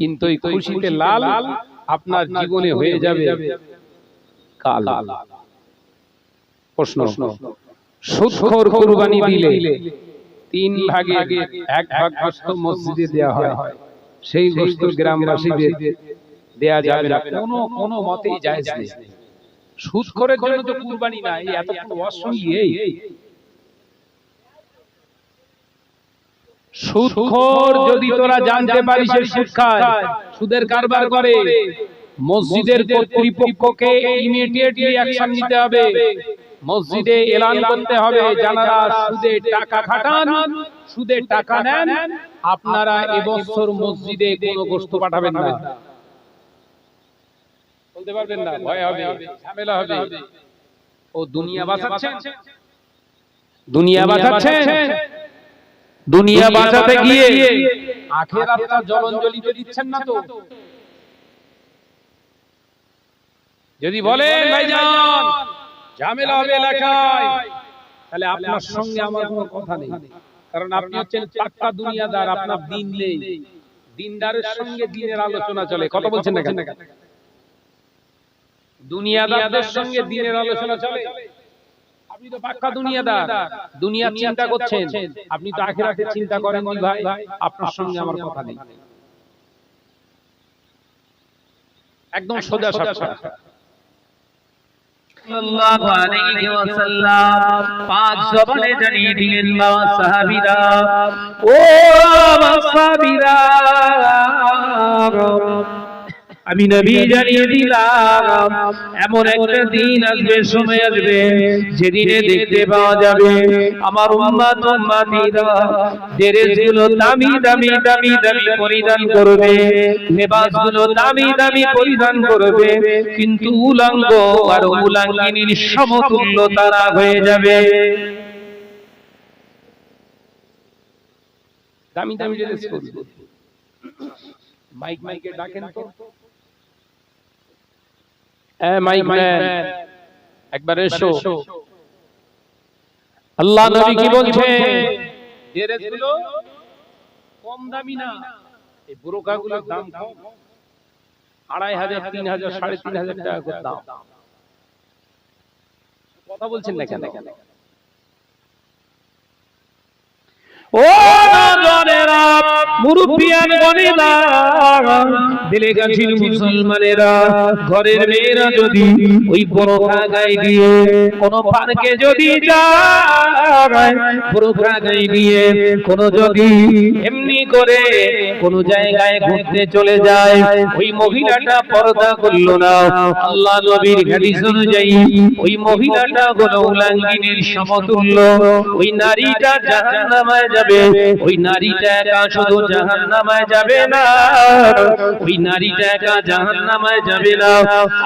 কিন্তু এই খুশিতে লাল আপনার জীবনে হয়ে যাবে কাল। প্রশ্ন কুরবানি দিলে তিন ভাগে এক ভাগ গোস্ত মসজিদে দেওয়া হয়। সেই গোস্ত গ্রামবাসীদের দেয়া যাবে না। কোনো কোনো মতেই জায়েজ নেই জন্য তো কুরবানি না এই এত অসঙ্গী এই সুদখোর যদি তোরা জানতে পারিস সে সুদ খায় সুদের কারবার করে। মসজিদের কর্তৃপক্ষকে ইমিডিয়েটলি অ্যাকশন নিতে হবে। মসজিদে এলান করতে হবে। যারা সুদে টাকা খাটান সুদে টাকা নেন আপনারা এবছর মসজিদে কোনো গোস্ত পাঠাবেন না। বলতে পারবেন না। ভয় হবে ঝামেলা হবে। ও দুনিয়া বাঁচাচ্ছেন? দুনিয়া বাঁচাচ্ছেন? দুনিয়া বাঁচাতে গিয়ে আখেরাতটা জলঞ্জলি তো দিচ্ছেন না তো। যদি বলেন ভাইজান ঝামেলা হবে এলাকায় তাহলে আপনার সঙ্গে আমার কোনো কথা নেই। কারণ আপনি হচ্ছেন পাক্কা দুনিয়াদার আপনার দিন নেই। দিনদারের সঙ্গে দিনের আলোচনা চলে। কথা বলছেন না কেন? দুনিয়াদারদের সঙ্গে দিনের আলোচনা চলে। আপনি তো পাক্কা দুনিয়াদার। দুনিয়ার চিন্তা করছেন। আপনি তো আখেরাতের চিন্তা করেন ভাই। আপনার সঙ্গে আমার কথা নেই। একদম সোজা সাপটা। সাল্লাল্লাহু আলাইহি ওয়াসাল্লাম পাঁচ জবানে জানিয়ে দিলেন বাবা সাহাবীরা ও আমার সাহাবীরা আমি নবী জানিয়ে দিলাম, এমন একটা দিন আসবে, সময় আসবে, যেদিনে দেখতে পাওয়া যাবে আমার উম্মাত উম্মাতিরা ড্রেসগুলো দামি দামি দামি দামি পরিধান করবে দামি দামি পরিধান করবে, কিন্তু উলাঙ্গ আর উলাঙ্গিনীর সমতুল্য তারা হয়ে যাবে। দামি দামি ড্রেস করবে মাইক মাইকে ডাকেন তো। এ মাইক ম্যান একবার এসো আল্লাহ নবী কি বলছে ড্রেসগুলো কম দামি না এই বুরকাগুলোর দাম কম। আড়াই হাজার তিন হাজার সাড়ে তিন হাজার টাকা করে দাম। কথা বলছেন না কেন? ও দিলে মুসলমানেরা, ঘরের মেয়েরা যদি ওই দিয়ে কোন পার্কে যদি যায় দিয়ে কোন যদি এমনি করে কোন জায়গায় ঘুরতে চলে যায়, ওই মহিলাটা পর্দা করল না। আল্লাহ নবীর হাদিস অনুযায়ী ওই মহিলাটা হলো উলাঙ্গিনীর সমতুল্য। ওই নারীটা জাহান্নামায় যাবে, ওই নারীটা একা শুধু জাহান্নামায় যাবে না। ওই নারীটা একা যাবে না।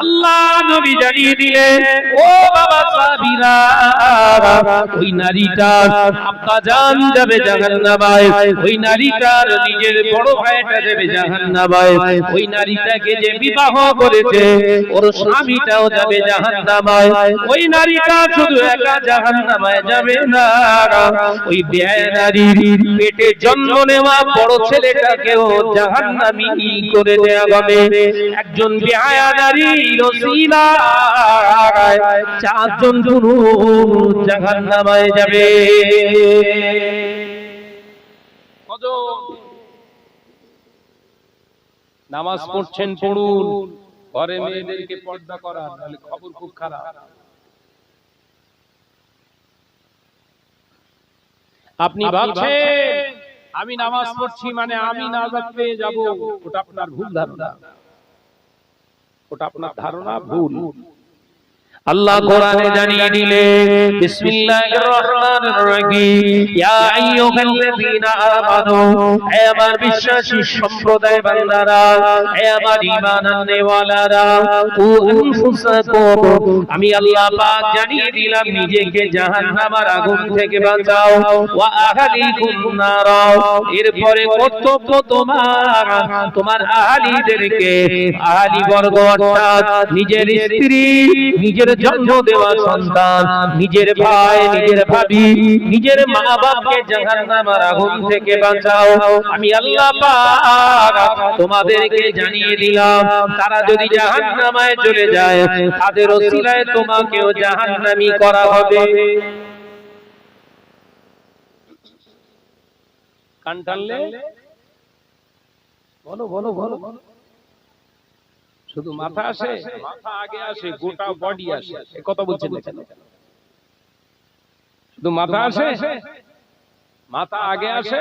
আল্লাহ নবী জানিয়ে দিলেন, ও বাবা সাবিরা ওই নারীটা আপকা জান যাবে ওই নারীটার নিজের বড় ভাইটা যাবে ওই নারীটাকে যে বিবাহ করেছে, ওর স্বামীটাও যাবে ওই নারীটা শুধু একা যাবে না। ওই নারীর পেটে জন্ম নেওয়া বড় ছেলেটাকেও জাহান্নামী করে দেয়া হবে। একজন বেহায়া চারজন পুরুষ জাহান্নামায় যাবে। নামাজ পড়ছেন পড়ুন ঘরে মেয়েদেরকে পর্দা করা তাহলে খবর খুব খারাপ। আপনি ভাবছেন? আমি নামাজ পড়ছি মানে আমি নাজাত পেয়ে যাব। ওটা আপনার ভুল ধারণা। ওটা আপনার ধারণা ভুল। আল্লাহ কোরআনে জানিয়ে দিলে বিসমিল্লাহির রহমানির রহিম। ইয়া আইয়ুহাল্লাযীনা আমানু হে আমার বিশ্বাসী সম্প্রদায় বান্দারা হে আমার ঈমান আননেওয়ালারা ও আনফুসাকুম আমি আল্লাহ পাক জানিয়ে দিলাম নিজেকে জাহান্নামের আগুন থেকে বাঁচাও ওয়া আহলিকুম নারা। এরপরে কর্তব্য তোমার তোমার আহলিদেরকে আহলি বর্গ অর্থাৎ নিজের স্ত্রী নিজের জন্ম দেওয়া সন্তান, নিজের ভাই, নিজের ভাবি, নিজের মা বাপকে জাহান্নামের আগুন থেকে বাঁচাও। আমি আল্লাহ পাক তোমাদেরকে জানিয়ে দিলাম, তারা যদি জাহান্নামায় চলে যায়, তাদের ওসিলায় তোমাকেও জাহান্নামী করা হবে। কান টানলে? বলো বলো বলো বলো। শুধু মাথা আসে মাথা আগে আসে গোটা বডি আসে। কথা বলছেন না কেন শুধু মাথা আসে মাথা আগে আসে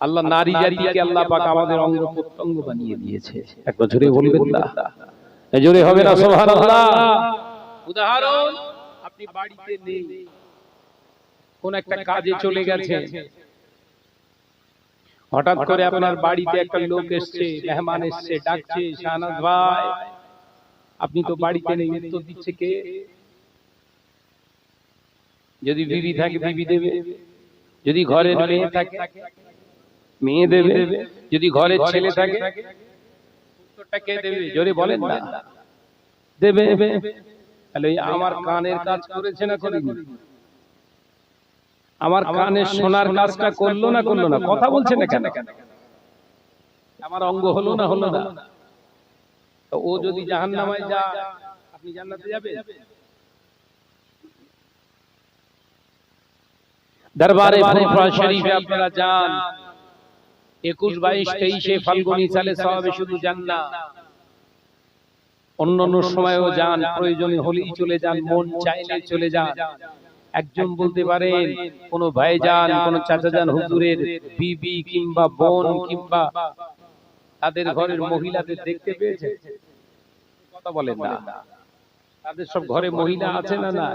আল্লাহ নারী জাতিকে আল্লাহ পাক আমাদের অঙ্গ প্রত্যঙ্গ বানিয়ে দিয়েছে। একবার জোরে বলবেন না? জোরে হবে না সুবহানাল্লাহ। উদাহরণ আপনি বাড়িতে নেই। কোন একটা কাজে চলে গেছে। হঠাৎ করে আপনার বাড়িতে একটা লোক এসছে মেহমান এসছে ডাকছে শাহনাজ ভাই আপনি তো বাড়িতে নেই উত্তর দিচ্ছে কে? যদি বিবি থাকে বিবি দেবে। যদি ঘরের মেয়ে থাকে মেয়ে দেবে। যদি ঘরের ছেলে থাকে উত্তরটা কে দেবে? জোরে বলেন না। দেবে। তাহলে আমার কানের কাজ করেছে না করেনি আমার কানে শোনার কাজটা করল না করল না কথা বলছে না কেন আমার অঙ্গ হলো না হলো না। ও যদি জাহান নামায় যা আপনি জান্নাতে যাবেন? দরবারে ফুরফুরা শরীফে আপনারা যান। একুশ বাইশ তেইশে ফাল্গুনি সালে সবে শুধু জান্নাত। অন্য অন্য সময়ও যান প্রয়োজনে হলেই চলে যান মন চাইলে চলে যান। একজন বলতে পারেন কোন ভাই যান কোন চাচা যান হুজুরের বিবি কিংবা বোন কিংবা তাদের ঘরের মহিলাদের দেখতে পেয়েছে কথা বলেন না। তাদের সব ঘরে মহিলা আছে না না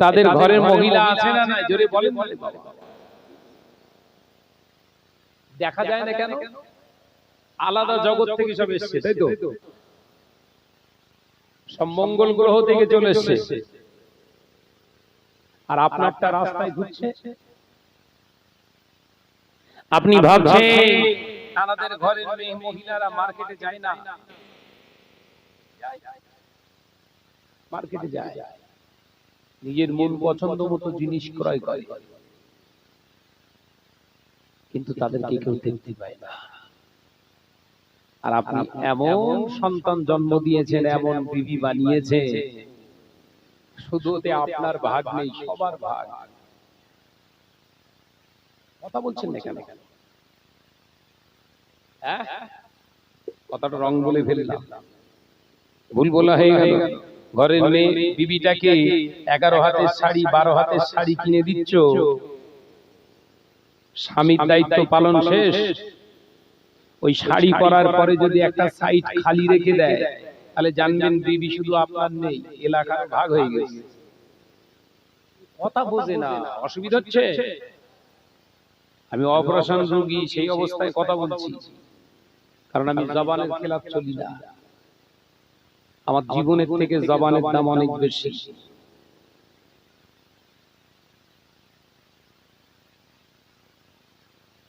তাদের ঘরের মহিলা আছে না না জোরে বলেন দেখা যায় না কেন? আলাদা জগৎ থেকে সব এসছে তাই তো? সব মঙ্গল গ্রহ থেকে চলে এসছে। আর আপনারটা রাস্তায় ঘুরছে? আপনি ভাবছেন আমাদের ঘরের মেয়ে মহিলারা মার্কেটে যায় না? মার্কেটে যায়। নিজের মন পছন্দ মতো জিনিস ক্রয় করে। কিন্তু তাদেরকে কেউ দেখতে পায় না। আর আপনি এমন সন্তান জন্ম দিয়েছেন এমন বিবি বানিয়েছে। শুধু ওতে আপনার ভাগ নেই সবার ভাগ। কথা বলছেন না কেন? হ্যাঁ? কথাটা রং বলে ফেললাম। ভুল বলা হয়ে গেল। ঘরের মেয়ে বিবিটাকে এগারো হাতের শাড়ি বারো হাতের শাড়ি কিনে দিচ্ছ। স্বামীর দায়িত্ব পালন শেষ। ওই শাড়ি পরার পরে যদি একটা সাইড খালি রেখে দেয় তাহলে জানবেন বিবি শুধু আপনার নেই এলাকার ভাগ হয়ে গেছে। কথা বোঝে না অসুবিধা হচ্ছে। আমি অপারেশন রোগী সেই অবস্থায় কথা বলছি। কারণ আমি জবানের খেলাফ চলি না। আমার জীবনের থেকে জবানের দাম অনেক বেশি।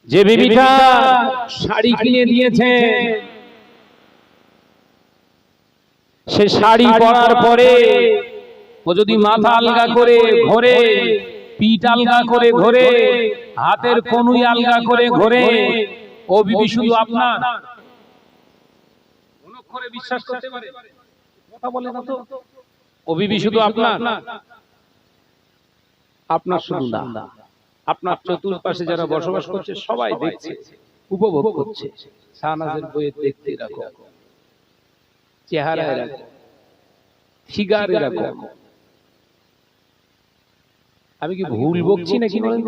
যে বিবিটা শাড়ি কিনে দিয়েছে সে শাড়ি পরার পরে ও যদি মাথা আলগা করে ঘোরে পিঠ আলগা করে ঘোরে হাতের কনুই আলগা করে ঘোরে। ও বিবি শুধু আপনার। বিশ্বাস করতে পারে। কথা বলে না তো। ও বিবি শুধু আপনার। আপনার শুধু না। আপনার চতুর্পাশে যারা বসবাস করছে সবাই দেখছে উপভোগ করছে শাহনাজের বইয়ের দেখতে রাখো চেহারায় রাখো ফিগারে রাখো। আমি কি ভুল বকছি নাকি বলেন?